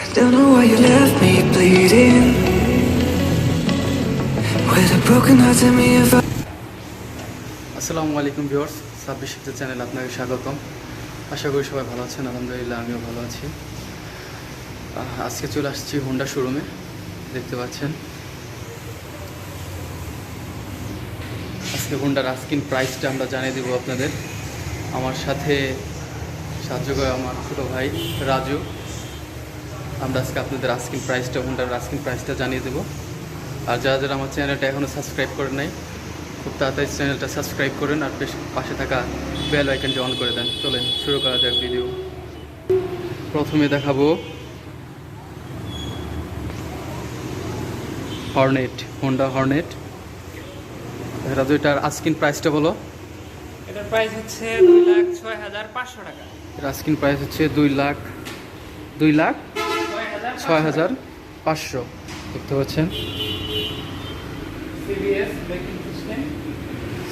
Don't know why you left me bleeding. With a broken heart, me if I. আসসালামু আলাইকুম viewers ছাব্বিশ শিক্ষা channel স্বাগতম আশা করি সবাই ভালো আছেন আলহামদুলিল্লাহ আমিও ভালো আছি আজকে চলে আসছি হোন্ডা শোরুমে দেখতে পাচ্ছেন আজকে হোন্ডার আস্কিন প্রাইসটা আমরা জানিয়ে দেবো আপনাদের আমার সাথে সাহায্য করে আমার ছোটো ভাই রাজু আমরা আজকে আপনাদের আস্কিন প্রাইসটা হোন্ডার আস্কিন প্রাইসটা জানিয়ে দেবো। আর যারা যারা আমার চ্যানেলটা এখনও সাবস্ক্রাইব করেন নাই খুব তাড়াতাড়ি চ্যানেলটা সাবস্ক্রাইব করেন আর বেশ- পাশে থাকা বেল আইকনটি অন করে দেন। চলেন শুরু করা যাক ভিডিও প্রথমে দেখাবো হর্নেট হোন্ডা হর্নেট রাজু এটার আস্কিন প্রাইসটা বলো। এটার প্রাইস হচ্ছে দুই লাখ ছয় হাজার পাঁচশো টাকা। এর আস্কিন প্রাইস হচ্ছে দুই লাখ দুই লাখ ছয় হাজার পাঁচশো। দেখতে পাচ্ছেন। CBS braking system?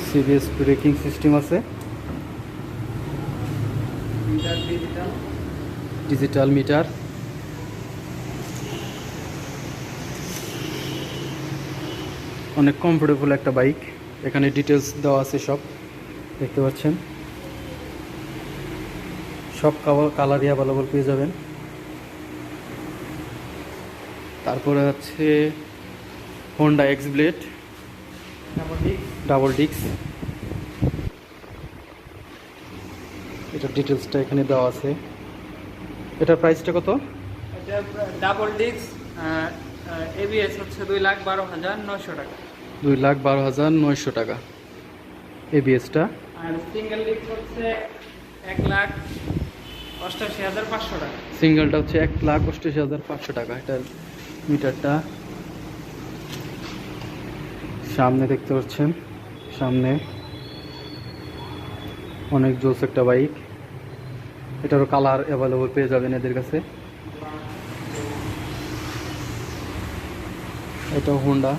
CBS braking system আছে। ডিজিটাল মিটার অনেক কমফোর্টেবল একটা বাইক এখানে ডিটেলস দেওয়া আছে সব। দেখতে পাচ্ছেন। সব কালারই অ্যাভেলেবল পেয়ে যাবেন। তারপরে হচ্ছে হোন্ডা এক্স ব্লেড ডাবল ডিক্স এটার ডিটেলসটা এখানে দেওয়া আছে। এটার প্রাইসটা কত? এটা ডাবল ডিস্ক এবিএস হচ্ছে দুই লাখ বারো হাজার নশো টাকা। দুই লাখ বারো হাজার নয়শো টাকা। এবিএসটা আর সিঙ্গেল হচ্ছে এক লাখ অষ্টাশি হাজার পাঁচশো টাকা। সিঙ্গেলটা হচ্ছে এক লাখ অষ্টাশি হাজার পাঁচশো টাকা। এটার মিটারটা সামনে দেখতে পাচ্ছেন, সামনে অনেক জোস একটা বাইক। এটারও কালার অ্যাভেলেবল পেয়ে যাবেন এদের কাছে। এটা হোন্ডা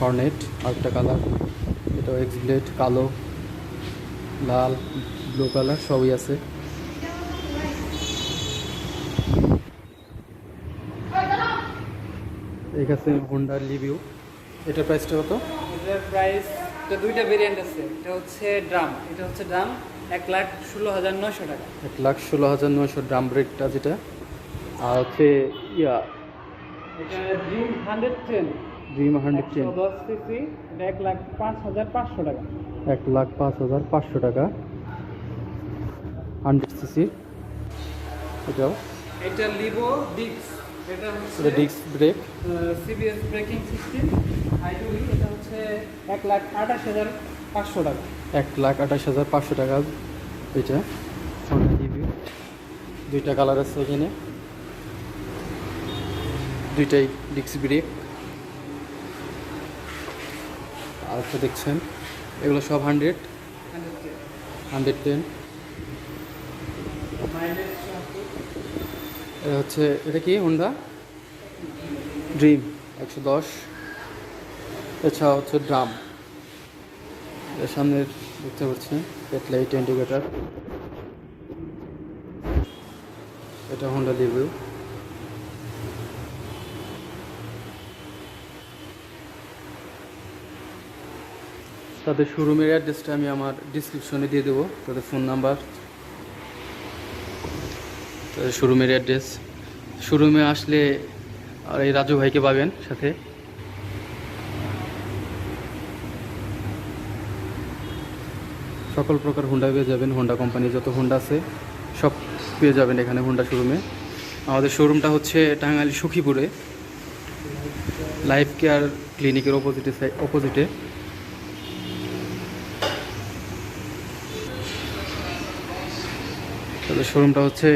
হর্নেট আরেকটা কালার। এটাও এক্স কালো, লাল ব্লু কালার সবই আছে। এই কাছে হোন্ডার লিভিউ এটার প্রাইসটা কত? এটার প্রাইস এটা দুইটা ভেরিয়েন্ট আছে। এটা হচ্ছে ড্রাম এটা হচ্ছে ড্রাম এক লাখ ষোলো হাজার নশো টাকা। এক লাখ ষোলো হাজার নয়শো ড্রাম ব্রেকটা যেটা। আর হচ্ছে ইয়া। এটা Dream hundred ten Dream hundred ten দশ সিসি এটা এক লাখ পাঁচ হাজার পাঁচশো টাকা। এক লাখ পাঁচ হাজার পাঁচশো টাকা। হান্ড্রেড সিসি এটাও। এটা লিভো ডিক্স এটা হচ্ছে disc brake CBS braking system আইডুই এটা হচ্ছে এক লাখ আঠাশ হাজার পাঁচশো টাকা। এক লাখ আঠাশ হাজার পাঁচশো টাকা এটা। লিভিউ দুইটা কালার আছে এখানে। দুইটাই ডিস্ক ব্রেক আর একটা দেখছেন। এগুলো সব হান্ড্রেড হান্ড্রেড টেন এটা হচ্ছে, এটা কি হোন্ডা ড্রিম একশো দশ। এছাড়া হচ্ছে ড্রাম এর সামনে দেখতে পাচ্ছি হেডলাইট ইন্ডিকেটার এটা হোন্ডা লিভিউ তাদের শোরুমের অ্যাড্রেসটা আমি আমার ডিসক্রিপশনে দিয়ে দেবো, তাদের ফোন নাম্বার শোরুমের অ্যাড্রেস শোরুমে আসলে আর এই রাজু ভাইকে পাবেন সাথে। সকল প্রকার হোন্ডা পেয়ে যাবেন হোন্ডা কোম্পানি যত হোন্ডা আছে, সব পেয়ে যাবেন এখানে হোন্ডা শোরুমে। আমাদের শোরুমটা হচ্ছে টাঙ্গাইল সুখীপুরে। লাইফ কেয়ার ক্লিনিকের অপোজিটে অপোজিটে তাদের শোরুমটা হচ্ছে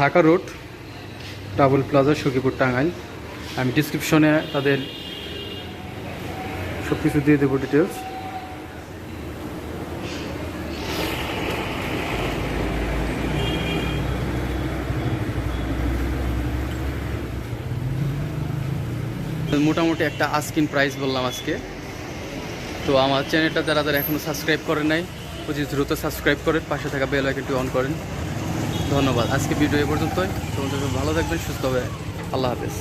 Dhaka road, double plaza, Sakhipur, Tangail. আমি ডিসক্রিপশনে তাদের সব কিছু দিয়ে দেবো ডিটেলস মোটামুটি একটা আস্কিন প্রাইস বললাম আজকে। তো আমার চ্যানেলটা যারা যারা এখনও সাবস্ক্রাইব করেন নাই, অতি দ্রুত সাবস্ক্রাইব করেন পাশে থাকা বেল আইকনটি অন করেন। ধন্যবাদ। আজকে ভিডিও এ পর্যন্তই। তোমাদের ভালো থাকবেন সুস্থ হবে আল্লাহ হাফেজ।